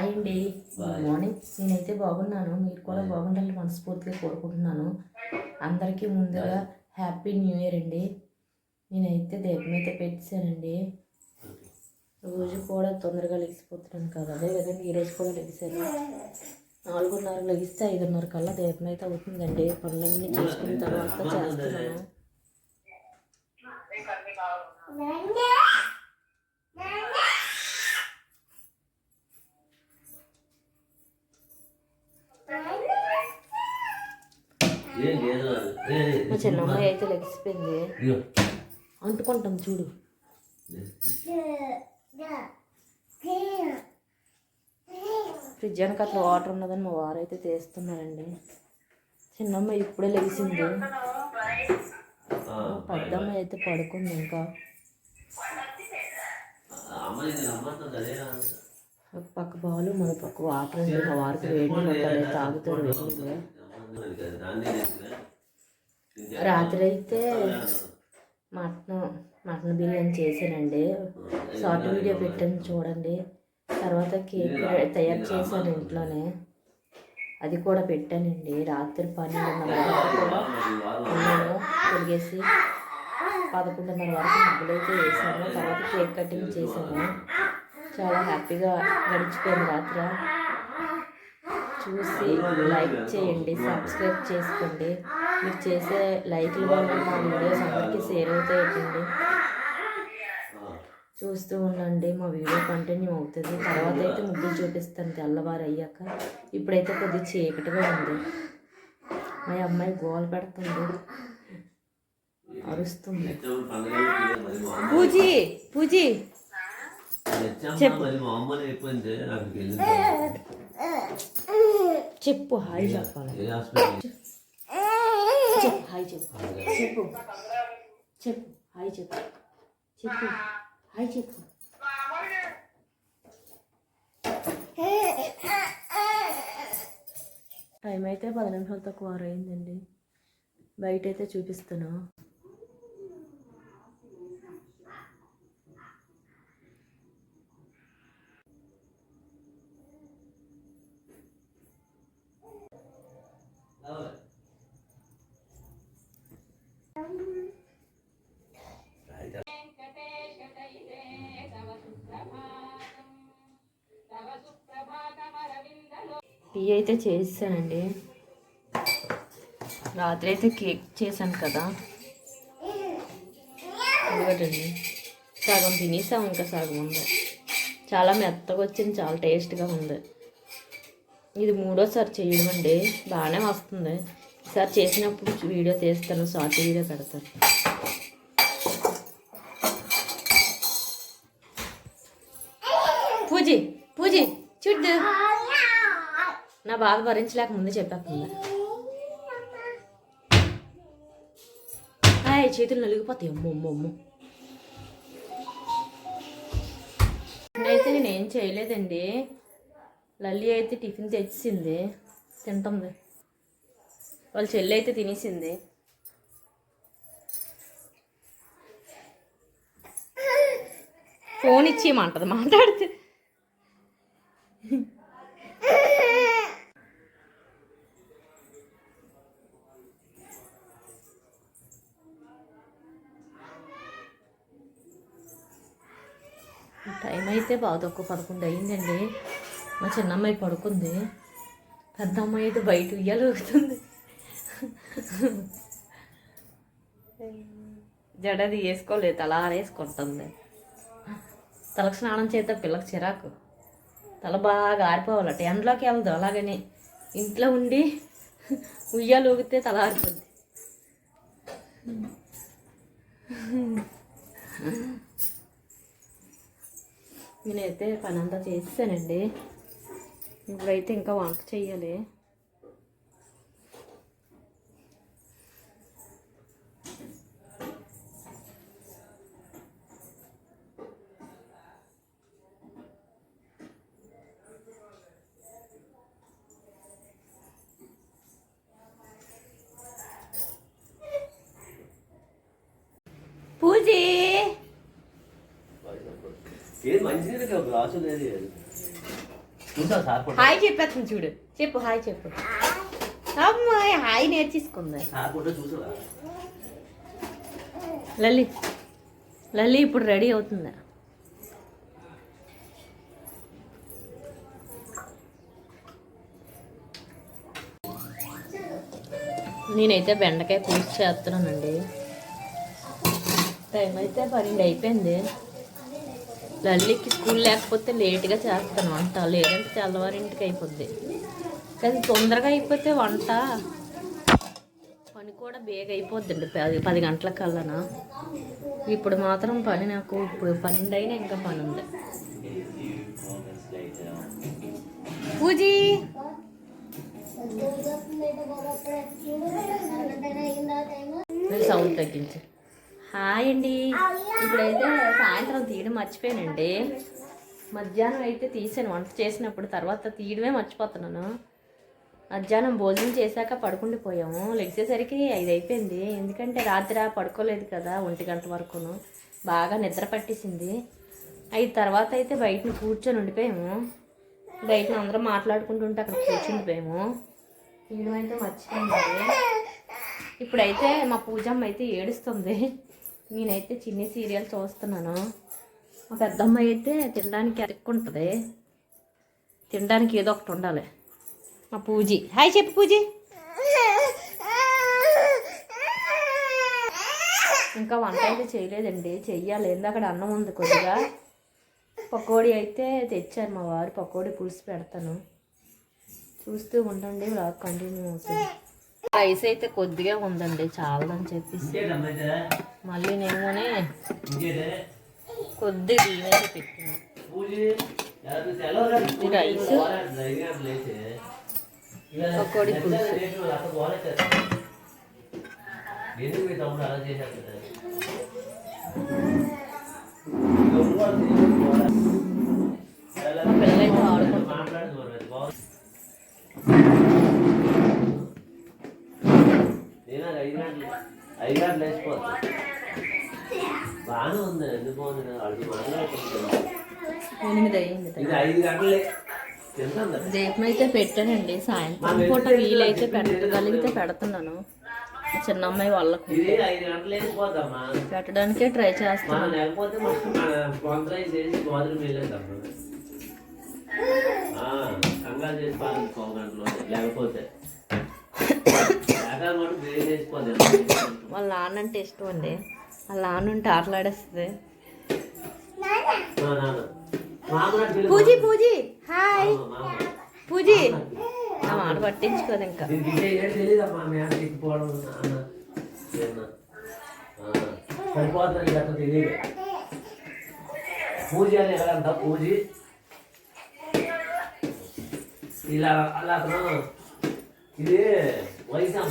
Hi అండి good morning నేనైతే బాగున్నాను. మీరు కూడా బాగుండాలని మనస్ఫూర్తిగా కోరుకుంటున్నాను. అందరికీ ముందుగా హ్యాపీ న్యూ ఇయర్ అండి. నేనైతే దీపం అయితే పెట్టానండి రోజు కూడా తొందరగా లెగిసిపోతున్నాను కదా. అదే కదండి ఈరోజు కూడా లెగిసాను నాలుగున్నర లెగిస్తే ఐదున్నర కల్లా దీపం అయితే అవుతుందండి. పనులన్నీ చేసుకున్న తర్వాత చేస్తున్నాను ఏం లేదు ఏ, ఏ, మా చిన్నమ్మాయి అయితే లెగిసిపోయింది. అంటుకుంటాం చూడు. ఫ్రిడ్జ్ వెనక అట్లా వాటర్ ఉన్నదని మా వారు అయితే తీస్తున్నారండి. చిన్నమ్మ ఇప్పుడే లెగిసింది. ఆ, పెద్దమ్మాయి అయితే పడుకుంది ఇంకా. ఒక పక్క బాలు మన పక్క వాటర్ మా వారికి వేడి తాగుతాడు వేడి రాత్రి అయితే మటన్ మటన్ బిర్యానీ చేశానండి. షార్ట్ వీడియో పెట్టాను చూడండి. తర్వాత కేక్ తయారు చేశాను ఇంట్లోనే. అది కూడా పెట్టానండి. రాత్రి పన్నెండున్నర వరకు తిరిగేసి పదకొండున్నర వరకు ముగ్గులు అయితే వేసాను. తర్వాత కేక్ కటింగ్ చేశాను. చాలా హ్యాపీగా గడిచిపోయింది రాత్రి. చూసి లైక్ చేయండి సబ్స్క్రైబ్ చేసుకోండి. మీరు చేసే లైక్ల వల్ల మా వీడియోస్ అందరికీ షేర్ అవుతాయండి చూస్తూ ఉండండి మా వీడియో కంటిన్యూ అవుతుంది. తర్వాత అయితే ముగ్గులు చూపిస్తాను తెల్లవారు అయ్యాక ఇప్పుడైతే కొద్దిగా చీకటిగా ఉంది. మా అమ్మాయి గోల పెడుతుంది. అరుస్తుంది. పూజీ పూజీ. మరి మా అమ్మని అయిపోయింది నాకు వెళ్ళింది చెప్పు హాయ్ చెప్పాలి? చెప్పు హాయ్ చెప్పు. చెప్పు. చెప్పు హాయ్ చెప్పు. చెప్పు హాయ్ చెప్పు. టైం అయితే పది నిమిషాలు తక్కువ అయిందండి. బయట అయితే చూపిస్తాను టీ అయితే చేస్తానండి రాత్రి అయితే కేక్ చేశాను కదా. ఎందుకంటండి సగం తినేసాం ఇంకా సగం ఉంది. చాలా మెత్తగా వచ్చింది చాలా టేస్ట్గా ఉంది. ఇది మూడోసారి చేయడం అండి. బాగానే వస్తుంది. ఈసారి చేసినప్పుడు వీడియో తీస్తాను షార్ట్ వీడియో పెడతాను. నా బాధ భరించలేక ముందే చెప్పేస్తుంది. హాయ్ చేతులు నలిగిపోతాయి. అమ్మో అమ్మో అమ్మో. అయితే నేను ఏం చేయలేదండి. లల్లి అయితే టిఫిన్ తెచ్చింది. తింటుంది. వాళ్ళ చెల్లి అయితే తినేసింది. ఫోన్ ఇచ్చేయమంటది మాట్లాడితే. టైం అయితే బాగా ఒక పదకొండు అయిందండి. మా చిన్నమ్మాయి పడుకుంది. పెద్ద అమ్మాయి అయితే బయట ఉయ్యాలు ఊగుతుంది. జడది వేసుకోలేదు తల ఆరేసుకుంటుంది. తలకు స్నానం చేస్తే పిల్లకి చిరాకు. తల బాగా ఆరిపోవాలట. ఎండలోకి వెళ్దాం అలాగని ఇంట్లో ఉండి ఉయ్యాలు ఊగితే తల ఆరిపోద్ది. నేనైతే పని అంతా చేసేసానండి. ఇప్పుడైతే ఇంకా వంట చెయ్యాలి. హాయ్ చెప్పేస్తుంది చూడు. చెప్పు హాయ్ చెప్పు. అమ్మాయి హాయ్ నేర్చేసుకుంది. లల్లి లల్లి ఇప్పుడు రెడీ అవుతుందా? నేనైతే బెండకాయ పులుసు చేస్తున్నానండి. టైం అయితే పన్నెండు అయిపోయింది. లల్లికి స్కూల్ లేకపోతే లేట్గా చేస్తాను వంట లేదంటే తెల్లవారింటికి అయిపోద్ది కానీ తొందరగా అయిపోతే వంట పని కూడా బేగ అయిపోద్దండి పది పది గంటల కల్లానా ఇప్పుడు మాత్రం పని నాకు ఇప్పుడు పన్నెండు అయినా ఇంకా పని ఉంది పూజీ సౌండ్ తగ్గించు హాయ్ అండి. ఇప్పుడైతే సాయంత్రం తీయడం మర్చిపోయానండి. మధ్యాహ్నం అయితే తీసాను. వంట చేసినప్పుడు తర్వాత తీయడమే మర్చిపోతున్నాను. మధ్యాహ్నం భోజనం చేశాక పడుకుండిపోయాము లెగిసేసరికి ఐదు అయిపోయింది. ఎందుకంటే రాత్రి పడుకోలేదు కదా ఒంటి గంట వరకును. బాగా నిద్ర పట్టేసింది. ఐదు తర్వాత అయితే బయట కూర్చొని ఉండిపోయాము. బయట అందరం మాట్లాడుకుంటుంటే అక్కడ కూర్చుండిపోయాము తీయడం అయితే మర్చిపోయింది ఇప్పుడైతే మా పూజమ్మ అయితే ఏడుస్తుంది. నేనైతే చిన్ని సీరియల్ చూస్తున్నాను. మా పెద్దమ్మ అయితే తినడానికి అతుక్కుంటుంది తినడానికి ఏదో ఒకటి ఉండాలి. మా పూజీ. హాయ్ చెప్పు పూజీ. ఇంకా వంట అయితే చేయలేదండి. చెయ్యాలి. అక్కడ అన్నం ఉంది కొద్దిగా. పకోడీ అయితే తెచ్చారు మా వారు. పకోడీ పులుసు పెడతాను. చూస్తూ ఉండండి. వ్లాగ్ కంటిన్యూ అవుతుంది. రైస్ అయితే కొద్దిగా ఉందండి చాలని చెప్పేసి. ఇంకేటమ్మా అయితే మళ్ళీ నేనే ఇంకేటే? కొద్ది బియ్యం అయితే పెట్టాను. రైస్. పకోడీ పులుసు. ఎందుకు బాగానే ఉంది. ఎందుకు బాగుంది ఎనిమిది అయ్యింది ఇది ఐదు గంటలే. దీపం అయితే పెట్టానండి. సాయంత్రం పూట వీలైతే పెట్టగలిగితే పెడుతున్నాను. చిన్న అమ్మాయి వాళ్ళకు పెట్టడానికే ట్రై మనం చేస్తున్నాను లేకపోతే మనం మన స్పాన్సరైజ్ చేసి గోధుమ వెళ్ళేదమ్మా కంగారు చేసి పాలించుకో గంటలో లేకపోతే. ఏకాలు మటు వేడి చేసిపోతాం వాళ్ళ నాన్న అంటే ఇష్టం అండి. నాన్న. ఉంటే ఆటలాడేస్తుంది పూజీ పూజీ. హాయ్. పూజీ. నా మాట పట్టించుకోదు ఇంకా. పూజ అని ఎలాగంట పూజ? ఇలా అలా ఇది వయసు.